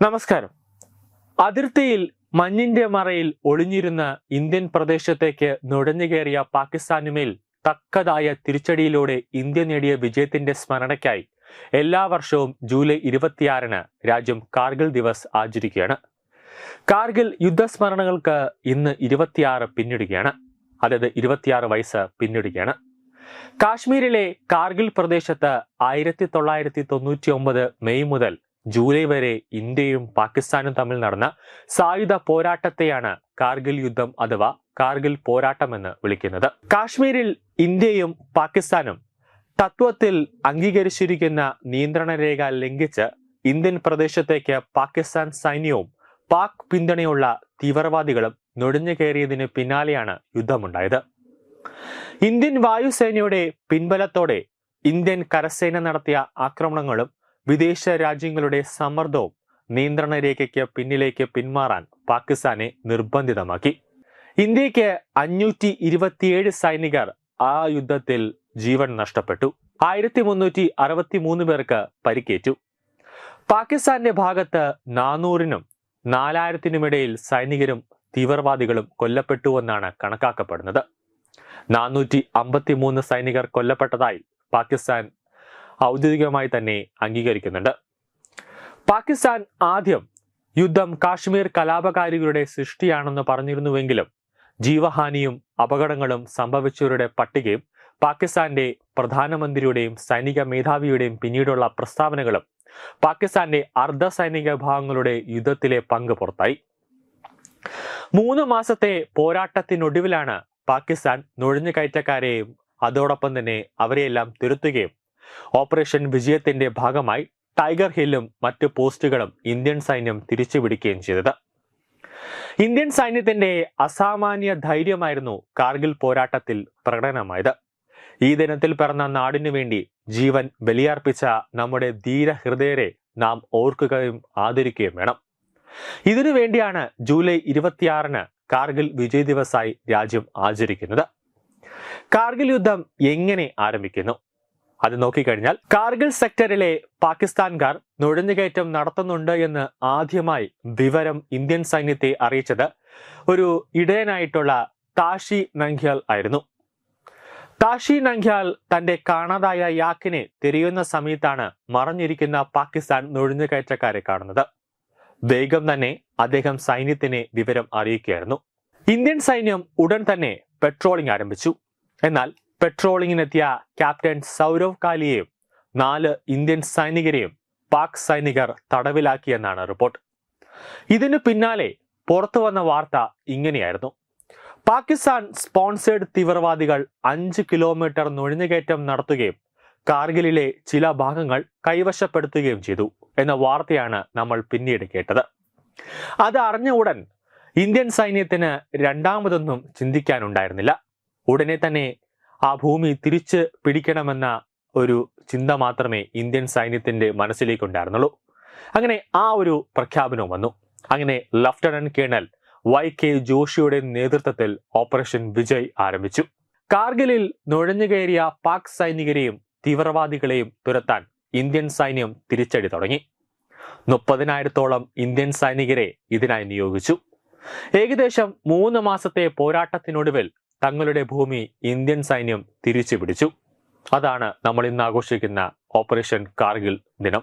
നമസ്കാരം. അതിർത്തിയിൽ മഞ്ഞിന്റെ മറയിൽ ഒളിഞ്ഞിരുന്ന ഇന്ത്യൻ പ്രദേശത്തേക്ക് നുഴഞ്ഞു കയറിയ പാകിസ്ഥാനുമേൽ തക്കതായ തിരിച്ചടിയിലൂടെ ഇന്ത്യ നേടിയ വിജയത്തിന്റെ സ്മരണയ്ക്കായി എല്ലാ വർഷവും ജൂലൈ ഇരുപത്തിയാറിന് രാജ്യം കാർഗിൽ ദിവസ് ആചരിക്കുകയാണ്. കാർഗിൽ യുദ്ധസ്മരണകൾക്ക് ഇന്ന് ഇരുപത്തിയാറ് പിന്നിടുകയാണ്. അതായത് ഇരുപത്തിയാറ് വയസ്സ് പിന്നിടുകയാണ്. കാശ്മീരിലെ കാർഗിൽ പ്രദേശത്ത് ആയിരത്തി തൊള്ളായിരത്തി തൊണ്ണൂറ്റി ഒമ്പത് മെയ് മുതൽ ജൂലൈ വരെ ഇന്ത്യയും പാകിസ്ഥാനും തമ്മിൽ നടന്ന സായുധ പോരാട്ടത്തെയാണ് കാർഗിൽ യുദ്ധം അഥവാ കാർഗിൽ പോരാട്ടം എന്ന് വിളിക്കുന്നത്. കാശ്മീരിൽ ഇന്ത്യയും പാകിസ്ഥാനും തത്വത്തിൽ അംഗീകരിച്ചിരിക്കുന്ന നിയന്ത്രണ രേഖ ലംഘിച്ച് ഇന്ത്യൻ പ്രദേശത്തേക്ക് പാകിസ്ഥാൻ സൈന്യവും പാക് പിന്തുണയുള്ള തീവ്രവാദികളും നുഴഞ്ഞു കയറിയതിന് പിന്നാലെയാണ് യുദ്ധമുണ്ടായത്. ഇന്ത്യൻ വായുസേനയുടെ പിൻബലത്തോടെ ഇന്ത്യൻ കരസേന നടത്തിയ ആക്രമണങ്ങളും വിദേശ രാജ്യങ്ങളുടെ സമ്മർദ്ദവും നിയന്ത്രണ രേഖയ്ക്ക് പിന്നിലേക്ക് പിന്മാറാൻ പാകിസ്ഥാനെ നിർബന്ധിതമാക്കി. ഇന്ത്യയ്ക്ക് അഞ്ഞൂറ്റി ഇരുപത്തിയേഴ് സൈനികർ ആ യുദ്ധത്തിൽ ജീവൻ നഷ്ടപ്പെട്ടു. ആയിരത്തി മുന്നൂറ്റി അറുപത്തി മൂന്ന് പേർക്ക് പരിക്കേറ്റു. പാകിസ്ഥാന്റെ ഭാഗത്ത് നാനൂറിനും നാലായിരത്തിനുമിടയിൽ സൈനികരും തീവ്രവാദികളും കൊല്ലപ്പെട്ടുവെന്നാണ് കണക്കാക്കപ്പെടുന്നത്. നാനൂറ്റി അമ്പത്തി മൂന്ന് സൈനികർ കൊല്ലപ്പെട്ടതായി പാകിസ്ഥാൻ ഔദ്യോഗികമായി തന്നെ അംഗീകരിക്കുന്നുണ്ട്. പാകിസ്ഥാൻ ആദ്യം യുദ്ധം കാശ്മീർ കലാപകാരികളുടെ സൃഷ്ടിയാണെന്ന് പറഞ്ഞിരുന്നുവെങ്കിലും ജീവഹാനിയും അപകടങ്ങളും സംഭവിച്ചവരുടെ പട്ടികയും പാകിസ്ഥാന്റെ പ്രധാനമന്ത്രിയുടെയും സൈനിക മേധാവിയുടെയും പിന്നീടുള്ള പ്രസ്താവനകളും പാകിസ്ഥാന്റെ അർദ്ധ സൈനിക വിഭാഗങ്ങളുടെ യുദ്ധത്തിലെ പങ്ക് പുറത്തായി. മൂന്ന് മാസത്തെ പോരാട്ടത്തിനൊടുവിലാണ് പാകിസ്ഥാൻ നുഴഞ്ഞുകയറ്റക്കാരെയും അതോടൊപ്പം തന്നെ അവരെയെല്ലാം തിരുത്തുകയും ഓപ്പറേഷൻ വിജയത്തിന്റെ ഭാഗമായി ടൈഗർ ഹില്ലും മറ്റ് പോസ്റ്റുകളും ഇന്ത്യൻ സൈന്യം തിരിച്ചുപിടിക്കുകയും ചെയ്തത്. ഇന്ത്യൻ സൈന്യത്തിന്റെ അസാമാന്യ ധൈര്യമായിരുന്നു കാർഗിൽ പോരാട്ടത്തിൽ പ്രകടനമായത്. ഈ ദിനത്തിൽ പിറന്ന നാടിനു വേണ്ടി ജീവൻ ബലിയർപ്പിച്ച നമ്മുടെ ധീരഹൃദയരെ നാം ഓർക്കുകയും ആദരിക്കുകയും വേണം. ഇതിനു വേണ്ടിയാണ് ജൂലൈ ഇരുപത്തിയാറിന് കാർഗിൽ വിജയ് ദിവസായി രാജ്യം ആചരിക്കുന്നത്. കാർഗിൽ യുദ്ധം എങ്ങനെ ആരംഭിക്കുന്നു? അത് നോക്കിക്കഴിഞ്ഞാൽ കാർഗിൽ സെക്ടറിലെ പാകിസ്ഥാൻകാർ നുഴഞ്ഞുകയറ്റം നടത്തുന്നുണ്ട് എന്ന് ആദ്യമായി വിവരം ഇന്ത്യൻ സൈന്യത്തെ അറിയിച്ചത് ഒരു ഇടയനായിട്ടുള്ള താഷി നംഗ്യാൽ ആയിരുന്നു. താഷി നംഗ്യാൽ തന്റെ കാണാതായ യാക്കിനെ തിരയുന്ന സമയത്താണ് മറഞ്ഞിരിക്കുന്ന പാകിസ്ഥാൻ നുഴഞ്ഞുകയറ്റക്കാരെ കാണുന്നത്. വേഗം തന്നെ അദ്ദേഹം സൈന്യത്തിനെ വിവരം അറിയിക്കുകയായിരുന്നു. ഇന്ത്യൻ സൈന്യം ഉടൻ തന്നെ പെട്രോളിംഗ് ആരംഭിച്ചു. എന്നാൽ പെട്രോളിങ്ങിനെത്തിയ ക്യാപ്റ്റൻ സൗരവ് കാലിയെയും നാല് ഇന്ത്യൻ സൈനികരെയും പാക് സൈനികർ തടവിലാക്കിയെന്നാണ് റിപ്പോർട്ട്. ഇതിനു പിന്നാലെ പുറത്തു വന്ന വാർത്ത ഇങ്ങനെയായിരുന്നു. പാകിസ്ഥാൻ സ്പോൺസേഡ് തീവ്രവാദികൾ അഞ്ച് കിലോമീറ്റർ നുഴഞ്ഞുകയറ്റം നടത്തുകയും കാർഗിലിലെ ചില ഭാഗങ്ങൾ കൈവശപ്പെടുത്തുകയും ചെയ്തു എന്ന വാർത്തയാണ് നമ്മൾ പിന്നീട് കേട്ടത്. അത് അറിഞ്ഞ ഉടൻ ഇന്ത്യൻ സൈന്യത്തിന് രണ്ടാമതൊന്നും ചിന്തിക്കാനുണ്ടായിരുന്നില്ല. ഉടനെ തന്നെ ആ ഭൂമി തിരിച്ച് പിടിക്കണമെന്ന ഒരു ചിന്ത മാത്രമേ ഇന്ത്യൻ സൈന്യത്തിന്റെ മനസ്സിലേക്കുണ്ടായിരുന്നുള്ളൂ. അങ്ങനെ ആ ഒരു പ്രഖ്യാപനവും വന്നു. അങ്ങനെ ലഫ്റ്റനന്റ് കേണൽ വൈ കെ ജോഷിയുടെ നേതൃത്വത്തിൽ ഓപ്പറേഷൻ വിജയ് ആരംഭിച്ചു. കാർഗിലിൽ നുഴഞ്ഞുകയറിയ പാക് സൈനികരെയും തീവ്രവാദികളെയും തുരത്താൻ ഇന്ത്യൻ സൈന്യം തിരിച്ചടി തുടങ്ങി. മുപ്പതിനായിരത്തോളം ഇന്ത്യൻ സൈനികരെ ഇതിനായി നിയോഗിച്ചു. ഏകദേശം മൂന്ന് മാസത്തെ പോരാട്ടത്തിനൊടുവിൽ തങ്ങളുടെ ഭൂമി ഇന്ത്യൻ സൈന്യം തിരിച്ചു പിടിച്ചു അതാണ് നമ്മൾ ഇന്ന് ആഘോഷിക്കുന്ന ഓപ്പറേഷൻ കാർഗിൽ ദിനം.